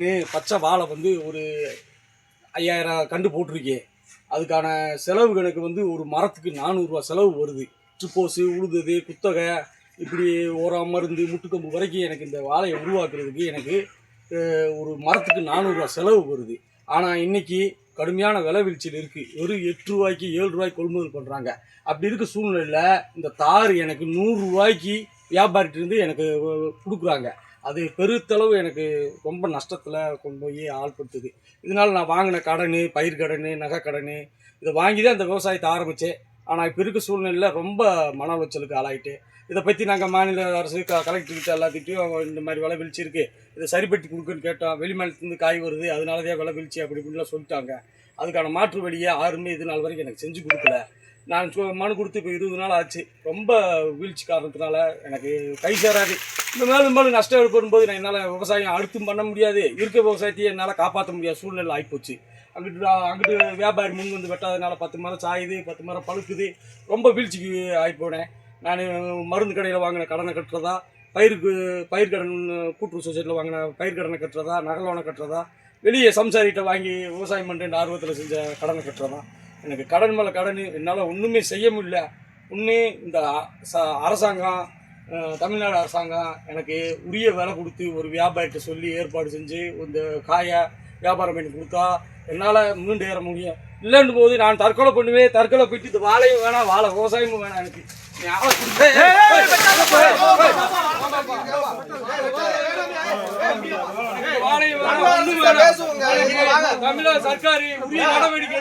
பச்சை வாழை வந்து ஒரு ஐயாயிரம் கண்டு போட்டிருக்கேன் அதுக்கான செலவு கணக்கு வந்து ஒரு மரத்துக்கு நானூறுரூவா செலவு வருது. ட்ரிப்போஸு உழுதுது குத்தகை இப்படி ஓரம் மருந்து முட்டுக்கம்பு வரைக்கும் எனக்கு இந்த வாழையை உருவாக்குறதுக்கு எனக்கு ஒரு மரத்துக்கு நானூறுரூவா செலவு வருது. ஆனால் இன்னைக்கு கடுமையான விலை வீழ்ச்சியில் இருக்குது வெறும் எட்டு ரூபாய்க்கு ஏழு ரூபாய்க்கு கொள்முதல் பண்ணுறாங்க அப்படி இருக்க சூழ்நிலையில் இந்த தார் எனக்கு நூறுரூவாய்க்கு வியாபாரிட்டிருந்து எனக்கு கொடுக்குறாங்க. அது பெருத்தளவு எனக்கு ரொம்ப நஷ்டத்தில் கொண்டு போய் ஆள்படுத்துது. இதனால் நான் வாங்கின கடன் பயிர் கடன் நகை கடன் இதை வாங்கி தான் இந்த விவசாயத்தை ஆரம்பித்தேன் ஆனால் இப்போ இருக்க சூழ்நிலையில் ரொம்ப மன உளைச்சலுக்கு ஆளாயிட்டு இதை பற்றி நாங்கள் மாநில அரசு க கலெக்டர்கிட்ட எல்லாத்துக்கிட்டையும் இந்த மாதிரி விலை வீழ்ச்சி இருக்குது இதை சரிப்பட்டு கொடுக்குன்னு கேட்டோம். வெளிமாநிலத்துலேருந்து காய் வருது. அதனால தான் விலை வீழ்ச்சி அப்படி இப்படிலாம் சொல்லிட்டாங்க. அதுக்கான மாற்று வழியை யாருமே இது நாள் வரைக்கும் எனக்கு செஞ்சு கொடுக்கல. நான் சொ- மனு கொடுத்து இப்போ இருபது நாள் ஆச்சு. ரொம்ப வீழ்ச்சி காரணத்தினால எனக்கு கை சேராது. இந்த மேலும் மேலும் நஷ்டம் ஏற்படும்போது நான் என்னால் விவசாயம் அடுத்தும் பண்ண முடியாது. இருக்க விவசாயத்தையும் என்னால் காப்பாற்ற முடியாத சூழ்நிலை ஆகிப்போச்சு அங்கிட்டு அங்கிட்டு வியாபாரி முன் வந்து வெட்டாதனால பத்து மரம் சாயுது பத்து மரம் பழுக்குது. ரொம்ப வீழ்ச்சிக்கு ஆகிப்போனேன் நான் மருந்து கடையில் வாங்கின கடனை கட்டுறதா பயிருக்கு பயிர் கடன் கூட்டுறவு சொசைட்டியில் வாங்கின பயிர் கடனை கட்டுறதா நகலோனை கட்டுறதா வெளியே சம்சாரிகிட்ட வாங்கி விவசாயம் பண்ணுற ஆர்வத்தில் செஞ்ச கடனை கட்டுறதான் எனக்கு கடன் மேலே கடன் என்னால் ஒன்றுமே செய்ய முடியல ஒன்று இந்த ச- அரசாங்கம் தமிழ்நாடு அரசாங்கம் எனக்கு உரிய விலை கொடுத்து ஒரு வியாபாரிகிட்ட சொல்லி ஏற்பாடு செஞ்சு இந்த காயை வியாபாரம் பண்ணி கொடுத்தா என்னால் மீண்டு ஏற முடியும் இல்லைன்னு போது நான் தற்கொலை பண்ணுவேன் தற்கொலை போயிட்டு இந்த வாழையும் வேணாம் வாழை விவசாயமும் வேணாம் எனக்கு ஞாபகம் தமிழக சர்க்கார் உரிய நடவடிக்கை